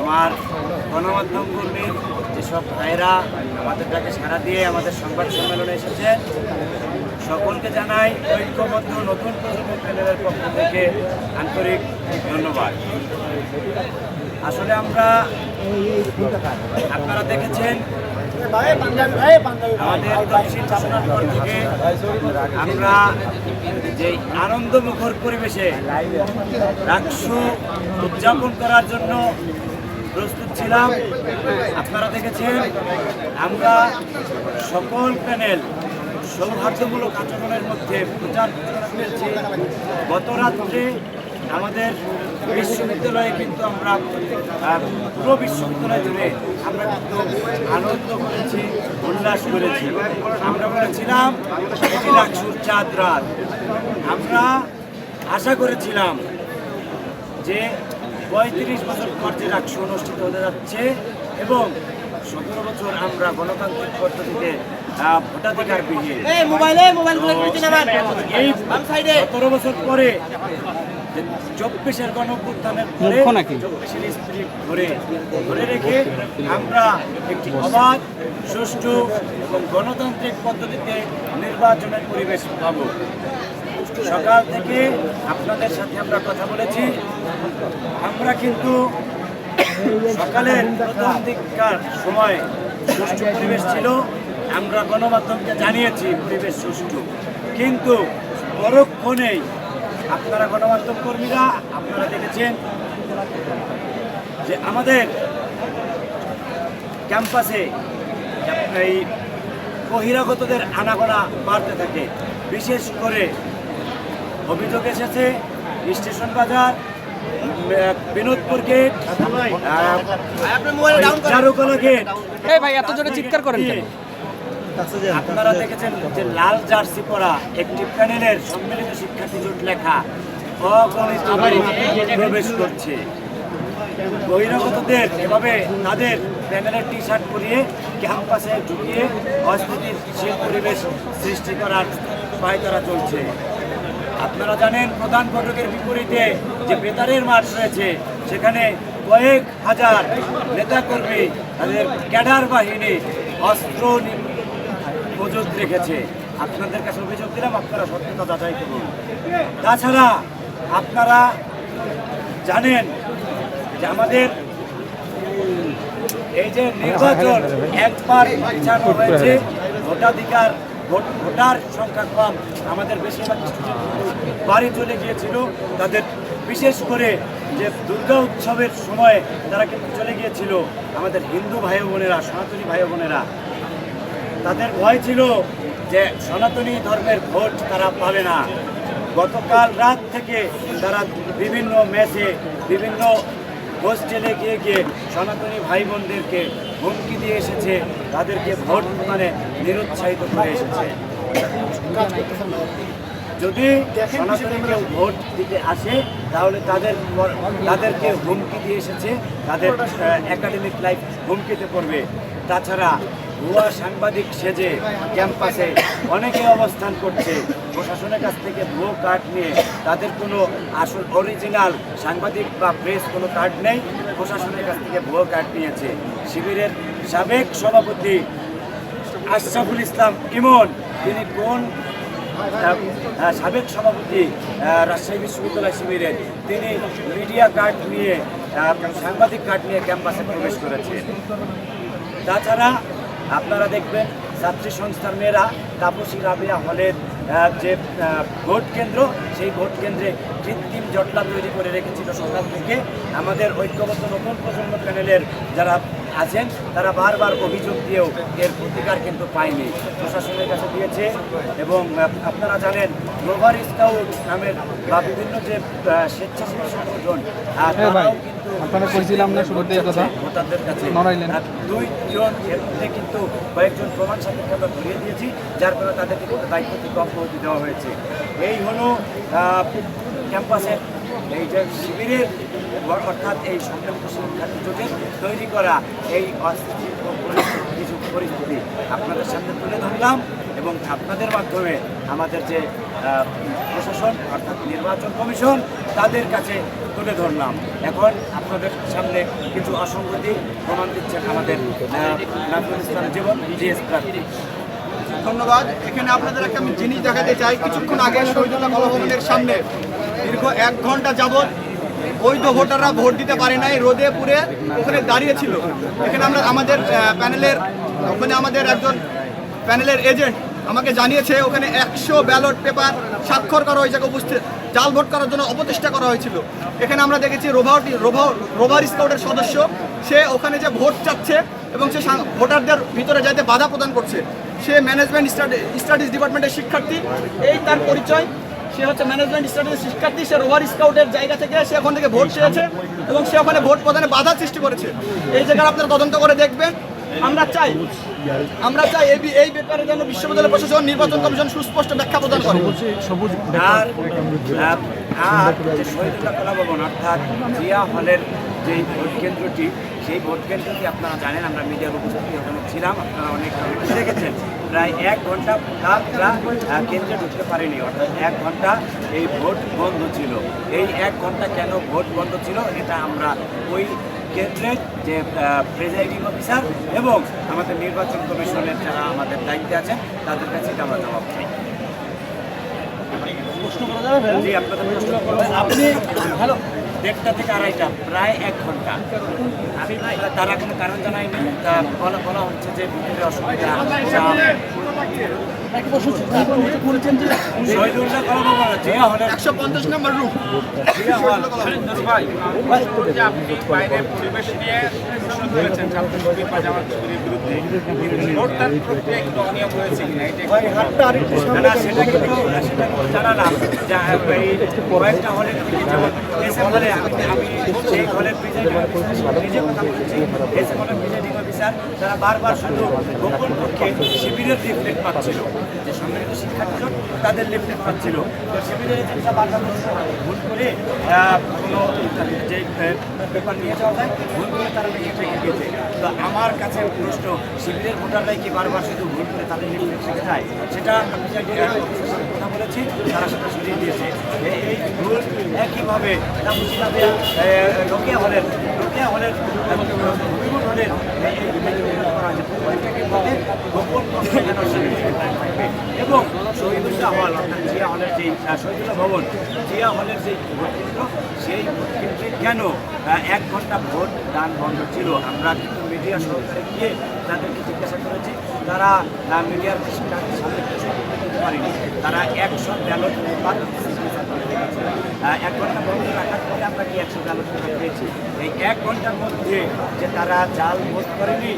আমার গণমাধ্যম কর্মীর যেসব ভাইরা আমাদের ডাকে সাড়া দিয়ে আমাদের সংবাদ সম্মেলনে এসেছে, সকলকে জানাই ঐক্যবদ্ধ নতুন প্রজন্ম প্যানেলের পক্ষ থেকে আন্তরিক ধন্যবাদ। আসলে আমরা আপনারা দেখেছেন, আমাদের থেকে আমরা যে আনন্দমুখর পরিবেশে রাক্ষ উদযাপন করার জন্য প্রস্তুত ছিলাম। আপনারা দেখেছেন, আমরা সকল প্যানেল সৌহার্দ্যমূলক আচরণের মধ্যে প্রচার করেছি গত রাত্রে আমাদের বিশ্ববিদ্যালয়ে কিন্তু আমরা পুরো বিশ্ববিদ্যালয় জুড়ে আমরা কিন্তু আনন্দ করেছি, উল্লাস করেছি। আমরা বলেছিলাম এটি চাঁদ, রাত। আমরা আশা করেছিলাম যে পঁয়ত্রিশ বছর পর যে অনুষ্ঠিত হতে যাচ্ছে এবং সতেরো বছর আমরা গণতান্ত্রিক পদ্ধতিতে ভোটাধিকার বিহীন। এই সতেরো বছর পরে চব্বিশের গণ অভ্যুত্থানের পরে চব্বিশের স্পিরিট ধরে ধরে রেখে আমরা একটি অবাধ সুষ্ঠু এবং গণতান্ত্রিক পদ্ধতিতে নির্বাচনের পরিবেশ পাবো। সকাল থেকে আপনাদের সাথে আমরা কথা বলেছি। আমরা কিন্তু সকালের প্রথম দিককার সময় সুষ্ঠু পরিবেশ ছিল। আমরা গণমাধ্যমকে জানিয়েছি পরিবেশ সুষ্ঠু। কিন্তু পরক্ষণেই আপনারা গণমাধ্যম কর্মীরা আপনারা দেখেছেন যে আমাদের ক্যাম্পাসে এই বহিরাগতদের আনাগোনা বাড়তে থাকে। বিশেষ করে অভিযোগ এসেছে স্টেশন বাজার বিনোদপুর গেট আহ, আপনার মোবাইল ডাউন করেন। চারুকলা গেট। ভাই এত জোরে চিৎকার করেন কেন? আপনারা দেখেছেন যে লাল জার্সি পরা একটি প্যানেলের সম্মিলিত শিক্ষার্থী জোট লেখা অগণিত প্রবেশ করছে। বহিরাগতদের এভাবে তাদের প্যানেলের টি শার্ট পরিয়ে ক্যাম্পাসে ঢুকিয়ে অস্থিতিশীল পরিবেশ সৃষ্টি করার পায়তারা চলছে। আপনারা জানেন প্রধান ফটকের বিপরীতে যে বেতারের মাঠ রয়েছে সেখানে কয়েক হাজার নেতাকর্মী তাদের ক্যাডার বাহিনী অস্ত্র নি- রেখেছে। আপনাদের কাছে অভিযোগ দিলাম, আপনারা সত্যতা যাচাই করুন। তাছাড়া আপনারা জানেন যে আমাদের এই যে নির্বাচন একবার পিছানো হয়েছে, ভোটাধিকার, ভোট- ভোটার সংখ্যা কম, আমাদের বেশিরভাগ বাড়ি চলে গিয়েছিল। তাদের বিশেষ করে যে দুর্গা উৎসবের সময় তারা কিন্তু চলে গিয়েছিল। আমাদের হিন্দু ভাই বোনেরা, সনাতনী ভাই বোনেরা তাদের ভয় ছিল যে সনাতনী ধর্মের ভোট তারা পাবে না। গতকাল রাত থেকে তারা বিভিন্ন ম্যাচে বিভিন্ন হোস্টেলে গিয়ে গিয়ে সনাতনী ভাই বোনদেরকে হুমকি দিয়ে এসেছে, তাদেরকে ভোট মানে নিরুৎসাহিত করে এসেছে। যদি সনাতনী কেউ ভোট দিতে আসে, তাহলে তাদের তাদেরকে হুমকি দিয়ে এসেছে, তাদের একাডেমিক লাইফ হুমকিতে পড়বে। তাছাড়া ভুয়া সাংবাদিক সেজে ক্যাম্পাসে অনেকে অবস্থান করছে। প্রশাসনের কাছ থেকে ভুয়ো কার্ড নিয়ে তাদের কোনো আসল অরিজিনাল সাংবাদিক বা প্রেস কোনো কার্ড নেই। প্রশাসনের কাছ থেকে ভুয়ো কার্ড নিয়েছে। শিবিরের সাবেক সভাপতি আশরাফুল ইসলাম ইমন, তিনি কোন সাবেক সভাপতি রাজশাহী বিশ্ববিদ্যালয় শিবিরের, তিনি মিডিয়া কার্ড নিয়ে সাংবাদিক কার্ড নিয়ে ক্যাম্পাসে প্রবেশ করেছেন। তাছাড়া আপনারা দেখবেন ছাত্রী সংস্থার মেয়েরা তাপসী রাবিয়া হলের যে ভোট কেন্দ্র সেই ভোট কেন্দ্রে কৃত্রিম জটলা তৈরি করে রেখেছিল সকাল থেকে। আমাদের ঐক্যবদ্ধ নতুন প্রজন্ম প্যানেলের যারা আছেন তারা বারবার অভিযোগ দিয়েও এর প্রতিকার কিন্তু পায়নি। প্রশাসনের কাছে দিয়েছে এবং আপনারা জানেন গ্লোবাল স্কাউট নামের বা বিভিন্ন যে স্বেচ্ছাসেবী সংগঠন হ্যাঁ তারাও কিন্তু আপনারা কইছিলাম না শুরুতে কথা? ভোটারদের কাছে নড়াইলেন। দুইজন এর কিন্তু কয়েকজন প্রমাণ সাপেক্ষে আমরা দিয়েছি যার কারণে তাদেরকে কিন্তু দায়িত্ব থেকে অব্যাহতি দেওয়া হয়েছে এই হলো ক্যাম্পাসে ক্যাম্পাসের এই যে শিবিরের অর্থাৎ এই সম্মিলিত শিক্ষার্থী জোটের তৈরি করা এই অস্থির কিছু পরিস্থিতি আপনাদের সামনে তুলে ধরলাম এবং আপনাদের মাধ্যমে আমাদের যে প্রশাসন অর্থাৎ নির্বাচন কমিশন, তাদের কাছে তুলে ধরলাম। এখন আপনাদের সামনে কিছু অসঙ্গতি প্রমাণ দিচ্ছেন আমাদের নাজমুল জীবন, জিএস প্রার্থী। ধন্যবাদ। এখানে আপনাদের একটা আমি জিনিস দেখাতে চাই। কিছুক্ষণ আগে শহীদুল্লাহ কলাভবনের সামনে দীর্ঘ এক ঘণ্টা যাবৎ বৈধ ভোটাররা ভোট দিতে পারে নাই, রোদে পুরে ওখানে দাঁড়িয়ে ছিল। এখানে আমরা আমাদের প্যানেলের, ওখানে আমাদের একজন প্যানেলের এজেন্ট আমাকে জানিয়েছে, ওখানে একশো ব্যালট পেপার স্বাক্ষর করা হয়েছে উপস্থিত, জাল ভোট করার জন্য অপচেষ্টা করা হয়েছিল। এখানে আমরা দেখেছি রোভার রোভার রোভার স্কাউটের সদস্য, সে ওখানে যে ভোট চাচ্ছে এবং সে ভোটারদের ভিতরে যাইতে বাধা প্রদান করছে। সে ম্যানেজমেন্ট স্টাডিজ ডিপার্টমেন্টের শিক্ষার্থী, এই তার পরিচয় সে হচ্ছে ম্যানেজমেন্ট স্টাডিজ শিক্ষার্থী সে রোভার স্কাউটের জায়গা থেকে সে ওখান থেকে ভোট চেয়েছে এবং সে ওখানে ভোট প্রদানে বাধা সৃষ্টি করেছে। এই জায়গায় আপনারা তদন্ত করে দেখবেন। আমরা চাই আমরা চাই এই বি- এই ব্যাপারে যেন বিশ্ববিদ্যালয় প্রশাসন নির্বাচন কমিশন সুস্পষ্ট ব্যাখ্যা প্রদান করে। আর আহ, আর যে শহীদুল্লাহ কলা ভবন অর্থাৎ জিয়া হলের যে ভোট কেন্দ্রটি সেই ভোট কেন্দ্রটি আপনারা জানেন আমরা মিডিয়ার উপস্থিতি ওখানে ছিলাম আপনারা অনেক দেখেছেন। প্রায় এক ঘণ্টা তারা কেন্দ্রে ঢুকতে পারেনি অর্থাৎ এক ঘণ্টা এই ভোট বন্ধ ছিল। এই এক ঘণ্টা কেন ভোট বন্ধ ছিল এটা আমরা ওই কেন্দ্রের যে প্রেজাইডিং অফিসার এবং আমাদের নির্বাচন কমিশনের যারা আমাদের দায়িত্বে আছেন তাদের কাছে এটা আমরা জবাব চাই। আপনি হ্যালো দেড়টা থেকে আড়াইটা, প্রায় এক ঘণ্টা। তারা কোনো কারণ জানায়নি তা বলা বলা হচ্ছে যে ভিতরে অসুবিধা একশো পঞ্চাশ নম্বর রুম জিয়া হল যে আপনি বাইরের পরিবেশ নিয়ে করেছেন ছাত্রশিবির বা জামাত বিরুদ্ধে ভোটদান প্রক্রিয়া একটু অনিয়ম হয়েছে কিনা এটা একটু না, না, সেটা কিন্তু সেটা কিন্তু যে কয়েকটা হলের যেমন হলে আমি আমি সেই হলের নিজে কথা বলছি এসএম হলের প্রিজাইডিং অফিসার তারা বারবার শুধু গোপন পক্ষে শিবিরের লিফলেট পাচ্ছিল। যে সম্মিলিত শিক্ষার্থী জোট তাদের লিফলেট পাচ্ছিল। তো বারবার ভুল করে কোনো যে পেপার নিয়ে যাওয়া যায়, ভুল করে তারা নাকি রেখে গেছে তো আমার কাছে প্রশ্ন, শিবিরের ভোটাররাই কি বারবার শুধু ভুল করে তাদের লিফলেট রেখে যায়? সেটা আমি কথা বলেছি তারা সেটা সরিয়ে দিয়েছে। এই ভুল একইভাবে রোকেয়া হলের রোকেয়া হলের বলে গোপন এবং শহীদুল্লাহ হল অর্থাৎ জিয়া হলের যে আহ, শহীদুল্লাহ ভবন জিয়া হলের যে ভোট কেন্দ্র সেই ভোট কেন্দ্রে কেন এক ঘণ্টা ভোট দান বন্ধ ছিল? আমরা কিন্তু মিডিয়া সহকারে গিয়ে তাদেরকে জিজ্ঞাসা করেছি তারা মিডিয়ার সামনে করতে পারেনি। তারা একশো ব্যালট। এক ঘণ্টা বন্ধ রাখার পরে আমরা কি একশো ব্যালট পেয়েছি? এই এক ঘণ্টার মধ্যে যে তারা জাল ভোট করেনি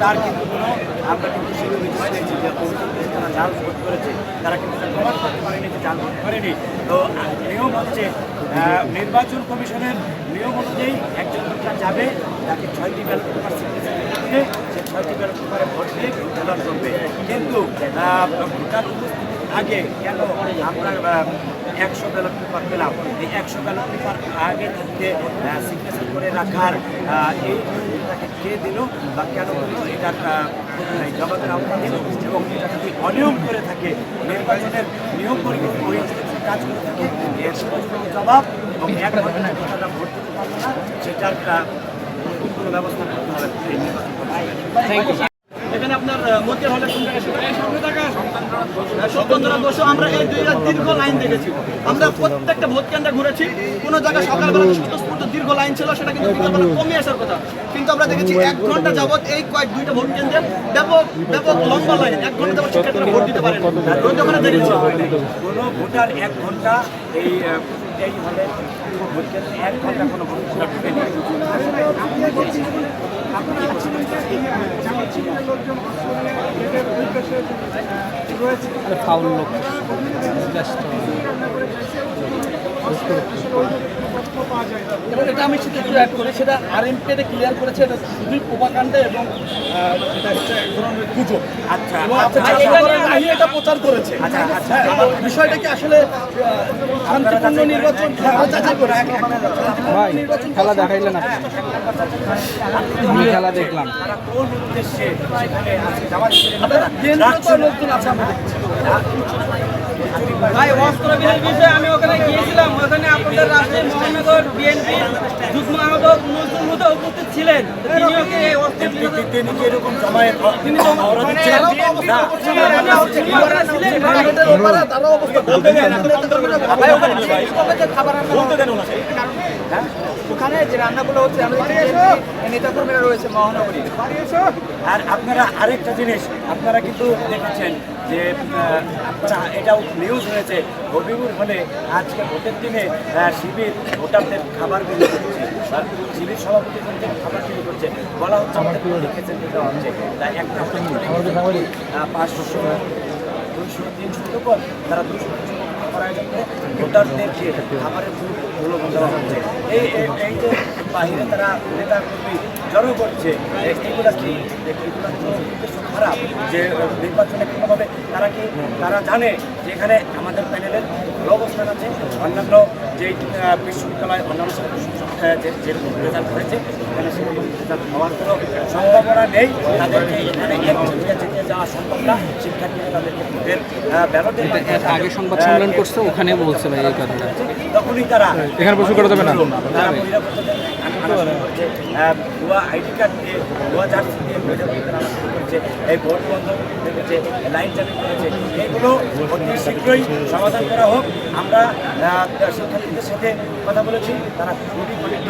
তার কিন্তু কোনো, আমরা কিন্তু সেই অভিযোগ যে তারা জাল ভোট করেছে, তারা কিন্তু প্রমাণ করতে পারেনি যে জাল ভোট করেনি। তো নিয়ম হচ্ছে নির্বাচন কমিশনের নিয়ম অনুযায়ী একজন ভোটার যাবে, তাকে ছয়টি ব্যালট পেপার সে ছয়টি ব্যালট পেপারে ভোট দিয়ে করবে কিন্তু ভোটার আগে কেন আমরা একশো ব্যালট পেপার পেলাম। এই একশো ব্যালট পেপার আগে থাকতে সিগনেচার করে রাখার এই তাকে কে দিল বা কেন করল এটার জবাবের দিল। এবং এটা যদি অনিয়ম করে থাকে নির্বাচনের নিয়ম পরিবর্তন হয়ে কাজ করে থাকে এর জবাব এবং এক ভোট দিতে পারবে না সেটার কোনো ব্যবস্থা করতে হবে। এই নির্বাচন কমিশনের। এখানে আপনার মতিয়ার হলে কোন জায়গায় সেটা? স্বতন্ত্র বসে আমরা এই দুই দীর্ঘ লাইন দেখেছি। আমরা প্রত্যেকটা ভোট কেন্দ্রে ঘুরেছি। কোন জায়গায় সকালবেলা স্বতঃস্ফূর্ত দীর্ঘ লাইন ছিল, সেটা কিন্তু বিকালবেলা কমে আসার কথা। কিন্তু আমরা দেখেছি এক ঘণ্টা যাবত এই কয়েক দুইটা ভোট কেন্দ্রে ব্যাপক ব্যাপক লম্বা লাইন, এক ঘণ্টা যাবত শিক্ষার্থীরা ভোট দিতে পারেন। ওখানে দেখেছি। কোনো ভোটার এক ঘণ্টা এই এই হলে ভোট কেন্দ্রে এক ঘণ্টা কোনো ভোটার ঢুকেনি ফাউল লোক। ব্যস্ত এবং এটা আমি সেটা একটু অ্যাড করি সেটা আর ক্লিয়ার করেছে এটা শুধুই প্রোপাকাণ্ডা এবং আহ, এটা হচ্ছে এক ধরনের গুজব। আচ্ছা আচ্ছা, বাহিনী এটা প্রচার করেছে। আচ্ছা, আচ্ছা। হ্যাঁ, বিষয়টা কি আসলে শান্তিপূর্ণ নির্বাচন? হ্যাঁ, আমরা যাচাই খেলা দেখাইলেন আপনি। আমি খেলা দেখলাম। ভাই অস্ত্র বিষয়ে আমি ওখানে গিয়েছিলাম ওখানে আপনাদের রাষ্ট্রের মহানগর বিএনপি যুগ্ম আহ্বায়ক নজরুল হুদা উপস্থিত ছিলেন। তো তিনিও কি এই অস্ত্র বিরোধী তিনি কি এরকম জমায়েত তিনি মহড়া দিচ্ছিলেন না ভারতের ওপারে তারাও অবস্থা বলতে দেন ভাই ওখানে খাবার বলতে দেন ওখানে যে রান্নাগুলো হচ্ছে আমাদের নেতা কর্মীরা রয়েছে মহানগরী। আর আপনারা আরেকটা জিনিস আপনারা কিন্তু দেখেছেন যে আপনারা এটাও নিউজ হয়েছে। হবিবুর হলে আজকে ভোটের দিনে আহ, শিবির ভোটারদের খাবার বিলি করছে আর শিবির সভাপতি কিন্তু খাবার বিলি করছে বলা হচ্ছে আমাদের দেখেছেন যেটা হচ্ছে। তাই একটা পাঁচশো দুইশো তিনশো উপর তারা দুশো তিনশো খাবার আয়োজন করে ভোটারদেরকে খাবারের মূল্য দেওয়া হচ্ছে। এই এই- এই যে বাহিরে তারা নেতা কর্মী জড়ো করছে। এগুলা কি? এগুলা খারাপ? যে নির্বাচনে কোনোভাবে তারা কি তারা জানে যে এখানে আমাদের প্যানেলের ভালো অবস্থান আছে? অন্যান্য যে বিশ্ববিদ্যালয় অন্যান্য যেরকম রেজাল্ট হয়েছে এখানে সেরকম রেজাল্ট হওয়ার কোনো সম্ভাবনা নেই। তাদেরকে এখানে এক যাওয়া সম্ভব না। শিক্ষার্থীরা তাদেরকে ভোটের ব্যালটের আগে সংবাদ সম্মেলন করছে ওখানে বলছে ভাই এই কথাটা তখনই তারা এখানে প্রশ্ন করা যাবে না। তারা বহিরাগতদের আনা শুরু করছে, আহ, ভুয়া আইডি কার্ড দিয়ে ভুয়া জার্সি দিয়ে করছে। এই ভোট বন্ধ করেছে লাইন চালু করেছে। এগুলো অতি শীঘ্রই সমাধান করা হোক। আমরা শিক্ষার্থীদের সাথে কথা বলেছি তারা খুবই ক্ষুব্ধ।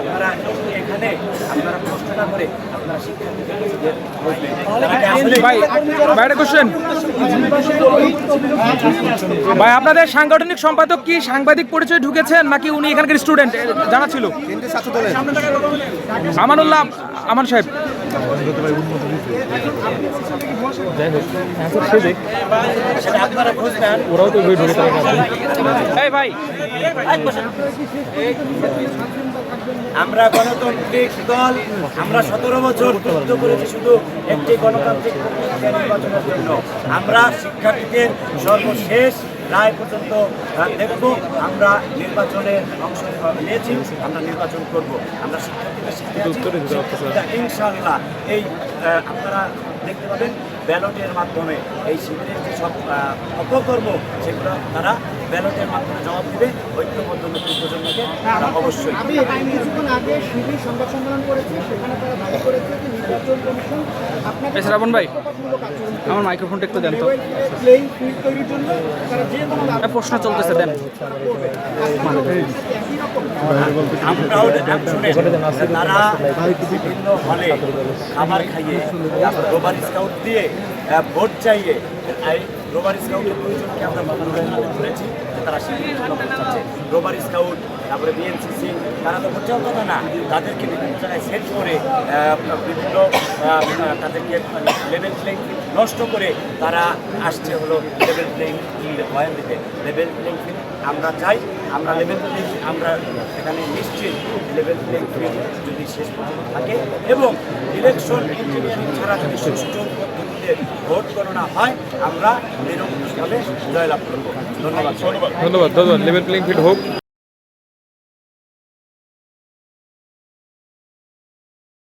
আপনারা এখানে আপনারা প্রশ্ন না করে আপনারা শিক্ষার্থীদের ভাই আপনাদের সাংগঠনিক সম্পাদক কি সাংবাদিক পরিচয় ঢুকেছেন নাকি উনি এখানকার স্টুডেন্ট জানা ছিল। আমানুল্লাহ, আমান সাহেব। আমরা গণতান্ত্রিক দল, আমরা সতেরো বছর যুদ্ধ করেছি শুধু একটি গণতান্ত্রিক নির্বাচনের জন্য। আমরা শিক্ষার্থীদের সর্বশেষ রায় পর্যন্ত দেখব আমরা নির্বাচনে অংশ নিয়েছি আমরা নির্বাচন করব আমরা শিক্ষার্থীদের শিক্ষা। ইনশাল্লাহ এই আপনারা দেখতে পাবেন ব্যালটের মাধ্যমে এই শিবিরের যে সব অপকর্ম সেগুলো তারা ব্যালটের মাধ্যমে জবাব দিবে ঐক্যবদ্ধ নতুন প্রজন্মকে তারা অবশ্যই আমি কিছুক্ষণ আগে শিবির সংবাদ সম্মেলন করেছি সেখানে তারা দাবি করেছে যে নির্বাচন কমিশন আপনাদের শ্রাবণ ভাই। আমার মাইক্রোফোনটা একটু দেন তো। লেভেল প্লেইং ফিল্ড তৈরির জন্য তারা যে কোনো প্রশ্ন চলতেছে দেন। আমরাও শুনে তারা বিভিন্ন হলে খাবার খাইয়ে রোবার স্কাউট দিয়ে ভোট চাইয়ে রোবার স্কাউটের দুইজনকে আমরা মনোনয়ন করেছি যে তারা শিবিরের জন্য চাচ্ছে। রোবার স্কাউট, তারপরে বিএনসিসি, তারা তো চাওয়ার কথা না। তাদেরকে বিভিন্ন জায়গায় সেট করে বিভিন্ন তাদেরকে লেভেল প্লেইং নষ্ট করে তারা আসছে হলো লেভেল প্লেইং ফিল্ডে দিতে লেভেল প্লেইং ফিল্ড আমরা চাই, আমরা লেভেল প্লেইং আমরা এখানে নিশ্চিত লেভেল প্লেইং ফিল্ড যদি শেষ পর্যন্ত থাকে এবং ইলেকশন ইঞ্জিনিয়ারিং ছাড়া যদি সুষ্ঠু ভোট গণনা হয় আমরা জয়লাভ করব। ধন্যবাদ। ধন্যবাদ। ধন্যবাদ। লেভেল প্লেইং ফিল্ড হোক।